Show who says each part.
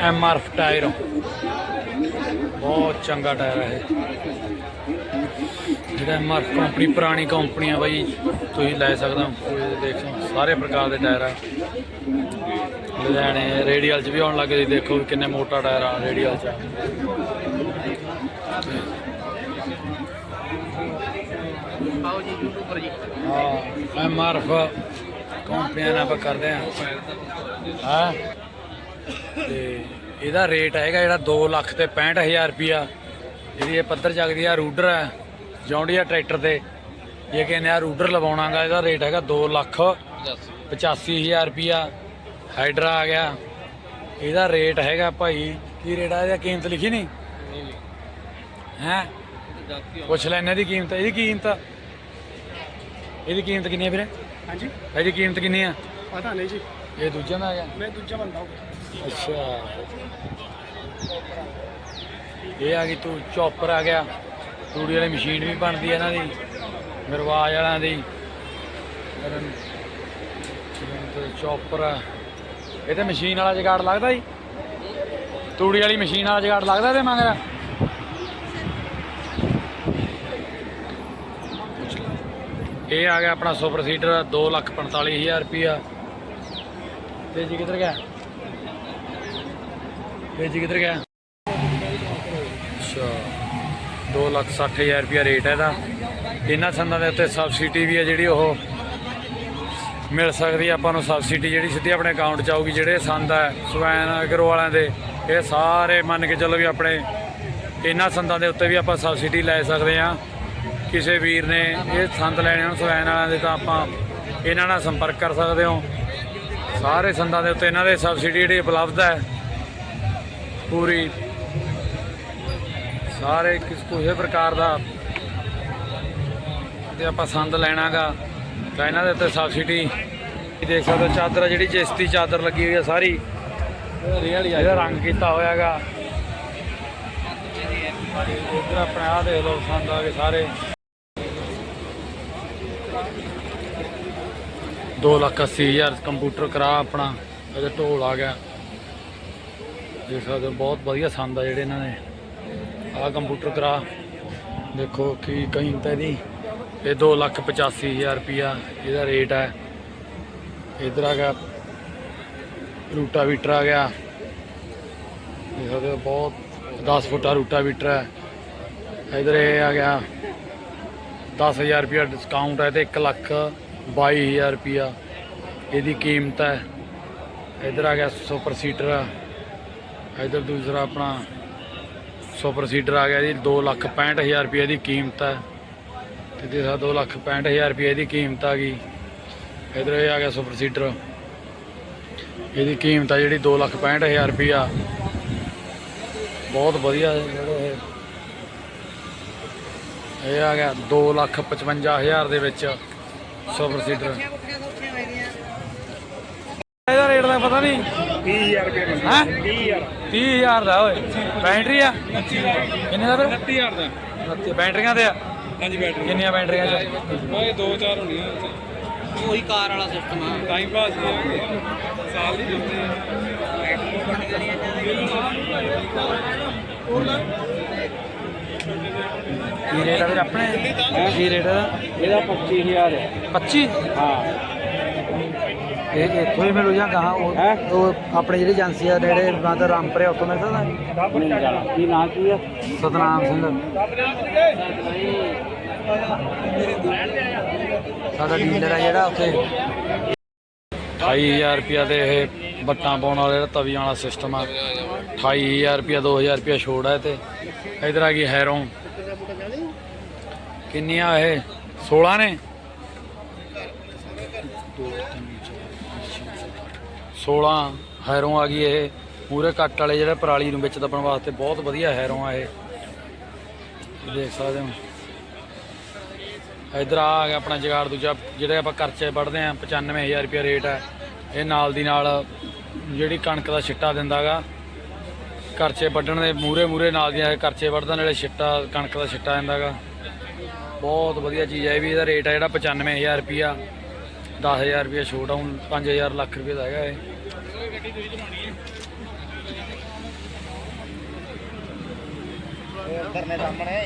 Speaker 1: M R F tyre. ਬਹੁਤ ਚੰਗਾ tyre ਹੈ ਜਿਹੜਾ ਐਮ ਆਰ ਐਫ ਕੰਪਨੀ ਪੁਰਾਣੀ ਕੰਪਨੀ ਆ ਬਾਈ ਤੁਸੀਂ ਲੈ ਸਕਦੇ ਹੋ ਦੇਖ ਸਾਰੇ ਪ੍ਰਕਾਰ ਦੇ ਟਾਇਰ ਆ। ਲੁਧਿਆਣੇ ਰੇਡੀਅਲ 'ਚ ਵੀ ਆਉਣ ਲੱਗੇ ਜੀ ਦੇਖੋ ਕਿੰਨੇ ਮੋਟਾ ਟਾਇਰ ਆ ਰੇਡੀਅਲ 'ਚ।
Speaker 2: ਆਓ ਜੀ ਯੂਟਿਊਬਰ ਜੀ।
Speaker 1: ਹਾਂ ਐਮ ਆਰ ਐਫ ਕੰਪਨੀਆਂ ਨਾਲ ਆਪਾਂ ਕਰਦੇ ਆ। ਹਾਂ? ਤੇ ਇਹਦਾ ਰੇਟ ਹੈਗਾ ਜਿਹੜਾ 2 ਲੱਖ ਤੇ 65000 ਰੁਪਿਆ ਜਿਹੜੀ ਇਹ ਪੱਧਰ ਜਗਦੀ ਆ ਰੂਡਰ ਹੈ ਜੌਂਡੀਆ ਟਰੈਕਟਰ ਤੇ। ਜੇ ਕਹਿੰਦੇ ਆ ਰੂਡਰ ਲਵਾਉਣਾਗਾ ਇਹਦਾ ਰੇਟ ਹੈਗਾ 2 ਲੱਖ 85000 ਰੁਪਿਆ ਹਾਈਡਰਾ ਆ ਗਿਆ। ਇਹਦਾ ਰੇਟ ਹੈਗਾ ਭਾਈ ਕੀ ਰੇਟ ਆ ਇਹਦਾ? ਕੀਮਤ ਲਿਖੀ ਨਹੀਂ? ਹੈ? ਪੁੱਛ ਲੈਣੇ ਦੀ ਕੀਮਤ ਇਹਦੀ ਕੀਮਤ? ਇਹਦੀ ਕੀਮਤ ਕਿੰਨੀ ਹੈ ਵੀਰੇ?
Speaker 3: ਹਾਂਜੀ।
Speaker 1: ਇਹਦੀ ਕੀਮਤ ਕਿੰਨੀ ਆ?
Speaker 3: ਪਤਾ ਨਹੀਂ ਜੀ।
Speaker 1: ਇਹ ਦੂਜਾ ਦਾ ਹੈਗਾ
Speaker 3: ਮੈਂ ਦੂਜਾ ਬੰਦਾ ਹਾਂ
Speaker 1: ਅੱਛਾ। ਇਹ ਆ ਗਈ ਤੂੰ ਚੌਪਰ ਆ ਗਿਆ। ਤੂੜੀ ਵਾਲੀ ਮਸ਼ੀਨ ਵੀ ਬਣਦੀ ਹੈ ਇਹਨਾਂ ਦੀ ਗਰਵਾਜ ਵਾਲਿਆਂ ਦੀ। ਚੌਪਰ ਇਹ ਤੇ ਮਸ਼ੀਨ ਵਾਲਾ ਜਗਾੜ ਲੱਗਦਾ ਜੀ? ਤੂੜੀ ਵਾਲੀ ਮਸ਼ੀਨ ਵਾਲਾ ਜਗਾੜ ਲੱਗਦਾ ਤੇ ਮੰਗਦਾ ਇਹ ਆ ਗਿਆ ਆਪਣਾ ਸੁਪਰ ਸੀਡਰ 245000 ਰੁਪਿਆ ਤੇ ਜੀ ਕਿੱਧਰ ਗਿਆ? ਇਹ ਜੀ ਕਿੱਧਰ ਗਿਆ? ਅੱਛਾ। 260000 ਰੁਪਿਆ ਰੇਟ ਹੈ ਇਹਦਾ। ਇਹਨਾਂ ਸੰਦਾਂ ਦੇ ਉੱਤੇ ਸਬਸਿਡੀ ਵੀ ਹੈ ਜਿਹੜੀ ਉਹ ਮਿਲ ਸਕਦੀ ਹੈ। ਆਪਾਂ ਨੂੰ ਸਬਸਿਡੀ ਜਿਹੜੀ ਸਿੱਧੀ ਆਪਣੇ ਅਕਾਊਂਟ 'ਚ ਆਊਗੀ, ਜਿਹੜੇ ਸੰਦ ਹੈ, ਸਵੈਨ ਅਗਰੋ ਵਾਲਿਆਂ ਦੇ, ਇਹ ਸਾਰੇ ਮੰਨ ਕੇ ਚੱਲੋ ਵੀ ਆਪਣੇ ਇਹਨਾਂ ਸੰਦਾਂ ਦੇ ਉੱਤੇ ਵੀ ਆਪਾਂ ਸਬਸਿਡੀ ਲੈ ਸਕਦੇ ਹਾਂ। ਕਿਸੇ ਵੀਰ ਨੇ ਇਹ ਸੰਦ ਲੈਣੇ ਹੋਣ, ਸਵੈਨ ਵਾਲਿਆਂ ਦੇ ਤਾਂ ਆਪਾਂ ਇਹਨਾਂ ਨਾਲ ਸੰਪਰਕ ਕਰ ਸਕਦੇ ਹੋ। ਸਾਰੇ ਸੰਦਾਂ ਦੇ ਉੱਤੇ ਇਹਨਾਂ ਦੇ ਸਬਸਿਡੀ ਜਿਹੜੀ ਉਪਲਬਧ ਹੈ, ਪੂਰੀ। ਸਾਰੇ ਕਿਸ ਕਿਸੇ ਪ੍ਰਕਾਰ ਦਾ ਜੇ ਆਪਾਂ ਸੰਦ ਲੈਣਾਗਾ, ਤਾਂ ਇਹਨਾਂ ਦੇ ਉੱਤੇ ਸਬਸਿਡੀ ਦੇਖ ਸਕਦੇ ਹੋ, ਚਾਦਰ ਆ ਜਿਹੜੀ ਜਿਸਤੀ ਚਾਦਰ ਲੱਗੀ ਹੋਈ ਹੈ ਸਾਰੀ। ਇਹਦਾ ਰੰਗ ਕੀਤਾ ਹੋਇਆਗਾ। ਇੱਧਰ ਆਪਣਾ ਆ ਦੇਖ ਲਓ ਸੰਦ ਆ ਗਏ ਸਾਰੇ। 2 ਲੱਖ ਅੱਸੀ ਹਜ਼ਾਰ ਕੰਪਿਊਟਰ ਕਰਾ ਆਪਣਾ ਇਹਦੇ ਢੋਲ ਆ ਗਿਆ। ਦੇਖ ਸਕਦੇ ਹੋ, ਬਹੁਤ ਵਧੀਆ ਸੰਦ ਆ ਜਿਹੜੇ ਇਹਨਾਂ ਨੇ ਆਹ ਕੰਪਿਊਟਰ ਕਰਾ। ਦੇਖੋ ਕੀ ਕੀਮਤ ਹੈ ਇਹਦੀ। ਇਹ 2 ਲੱਖ 85 ਹਜ਼ਾਰ ਰੁਪਿਆ ਇਹਦਾ ਰੇਟ ਹੈ। ਇਧਰ ਆ ਗਿਆ, ਰੂਟਾਵੀਟਰ ਆ ਗਿਆ। ਦੇਖ ਸਕਦੇ ਹੋ, ਬਹੁਤ 10 ਫੁੱਟਾ ਰੂਟਾਵੀਟਰ ਹੈ। ਇਧਰ ਇਹ ਆ ਗਿਆ 10000 ਰੁਪਿਆ ਡਿਸਕਾਊਂਟ ਹੈ ਤੇ 1 ਲੱਖ 22000 ਰੁਪਿਆ ਇਹਦੀ ਕੀਮਤ ਹੈ। ਇਧਰ ਆ ਗਿਆ ਸੁਪਰ ਸੀਟਰ। ਇਧਰ ਦੂਸਰਾ ਆਪਣਾ ਸੁਪਰ ਸੀਟਰ ਆ ਗਿਆ ਜੀ 2 ਲੱਖ 65000 ਰੁਪਏ ਦੀ ਕੀਮਤ ਹੈ। ਤੇ ਦੇਖਾ 2 ਲੱਖ 65000 ਰੁਪਏ ਦੀ ਕੀਮਤ ਆ ਗਈ। ਇਧਰ ਇਹ ਆ ਗਿਆ ਸੁਪਰ ਸੀਟਰ। ਇਹਦੀ ਕੀਮਤ ਆ ਜਿਹੜੀ 2 ਲੱਖ 65000 ਰੁਪਿਆ ਬਹੁਤ ਵਧੀਆ ਇਹ। ਆ ਗਿਆ 2 ਲੱਖ 55000 ਦੇ ਵਿੱਚ। ਸੁਪਰ ਸੀਟਰ ਇਹਦਾ ਰੇਟ ਦਾ ਪਤਾ ਨਹੀਂ?
Speaker 3: 30000 ਰੁਪਏ ਦਾ।
Speaker 1: ਹੈ?
Speaker 3: 30000
Speaker 1: 30000 ਦਾ ਓਏ। ਬੈਟਰੀ ਆ? ਕਿੰਨੇ ਦਾ ਫਿਰ?
Speaker 3: 30000 ਦਾ।
Speaker 1: ਬੱਤੀ ਬੈਟਰੀਆਂ ਤੇ ਆ?
Speaker 3: ਹਾਂਜੀ ਬੈਟਰੀ
Speaker 1: ਕਿੰਨੀਆਂ ਬੈਟਰੀਆਂ ਚ?
Speaker 3: ਓਏ 2-4 ਹੋਣੀਆਂ
Speaker 2: ਉਹੀ ਕਾਰ ਵਾਲਾ ਸਿਸਟਮ ਆ।
Speaker 3: ਟਾਈਮ ਪਾਸ ਦੀ ਸਾਲ ਦੀ ਹੁੰਦੀ
Speaker 1: ਕੀ ਰੇਟ ਆ ਫਿਰ ਆਪਣੇ? ਕੀ ਰੇਟ ਦਾ
Speaker 3: ਇਹਦਾ 25000 ਹੈ
Speaker 1: 25
Speaker 3: ਹਾਂ।
Speaker 1: ਇਹ ਇੱਥੋਂ ਹੀ ਮਿਲੂ ਜਾਂ ਕਹਾਂ ਉਹ ਉਹ ਆਪਣੇ ਜਿਹੜੀ ਏਜੰਸੀ ਆ ਨੇੜੇ ਮਾਤਾ ਰਾਮਪੁਰੇ ਉੱਥੋਂ ਮਿਲ ਸਕਦਾ?
Speaker 3: ਨਹੀਂ ਜਾਣਾ। ਕੀ ਨਾਂ ਕੀ ਆ?
Speaker 1: ਸਤਨਾਮ ਸਿੰਘ। ਸਾਡਾ ਡੀਲਰ ਆ ਜਿਹੜਾ ਉੱਥੇ। 28000 ਰੁਪਿਆ ਦੇ ਇਹ ਬੱਟਾਂ ਪਾਉਣ ਵਾਲਾ ਤਵੀਆਂ ਵਾਲਾ ਸਿਸਟਮ ਆ। 28000 ਰੁਪਿਆ 2000 ਰੁਪਿਆ ਛੋੜ ਹੈ ਤੇ। ਇਧਰ ਆ ਗਈ ਹੈਰੋਂ। ਕਿੰਨੀਆਂ ਇਹ? 16 ਨੇ? 16 ਹੈਰੋਂ ਆ ਗਈ ਇਹ। ਪੂਰੇ ਕੱਟ ਵਾਲੇ ਜਿਹੜੇ ਪਰਾਲੀ ਨੂੰ ਵਿੱਚ ਦੱਬਣ ਵਾਸਤੇ ਬਹੁਤ ਵਧੀਆ ਹੈਰੋਂ ਆ ਇਹ। ਦੇਖ ਸਕਦੇ ਹੋ। ਇਧਰ ਆ ਗਿਆ ਆਪਣਾ ਜਗਾੜ ਦੂਜਾ, ਜਿਹੜੇ ਆਪਾਂ ਖਰਚੇ ਵੱਢਦੇ ਆ 95000 ਰੁਪਏ ਰੇਟ ਹੈ ਇਹ ਨਾਲ ਦੀ ਨਾਲ ਜਿਹੜੀ ਕਣਕ ਦਾ ਛਿੱਟਾ ਦਿੰਦਾਗਾ ਕਰਚੇ ਵੱਢਣ ਦੇ ਮੂਰੇ ਮੂਰੇ ਨਾਲ ਦੀਆਂ ਕਰਚੇ ਵੱਢਦਾ ਨਾਲੇ ਛਿੱਟਾ, ਕਣਕ ਦਾ ਛਿੱਟਾ ਆਂਦਾਗਾ ਬਹੁਤ ਵਧੀਆ ਚੀਜ਼ ਹੈ ਇਹ ਵੀ, ਇਹਦਾ ਰੇਟ ਹੈ ਜਿਹੜਾ 95000 ਰੁਪਿਆ 10000 ਰੁਪਿਆ ਛੋਟ ਆ 5000 ਲੱਖ ਰੁਪਏ ਦਾ ਹੈਗਾ ਇਹ।
Speaker 3: ਧਰਨੇ ਸਾਹਮਣੇ।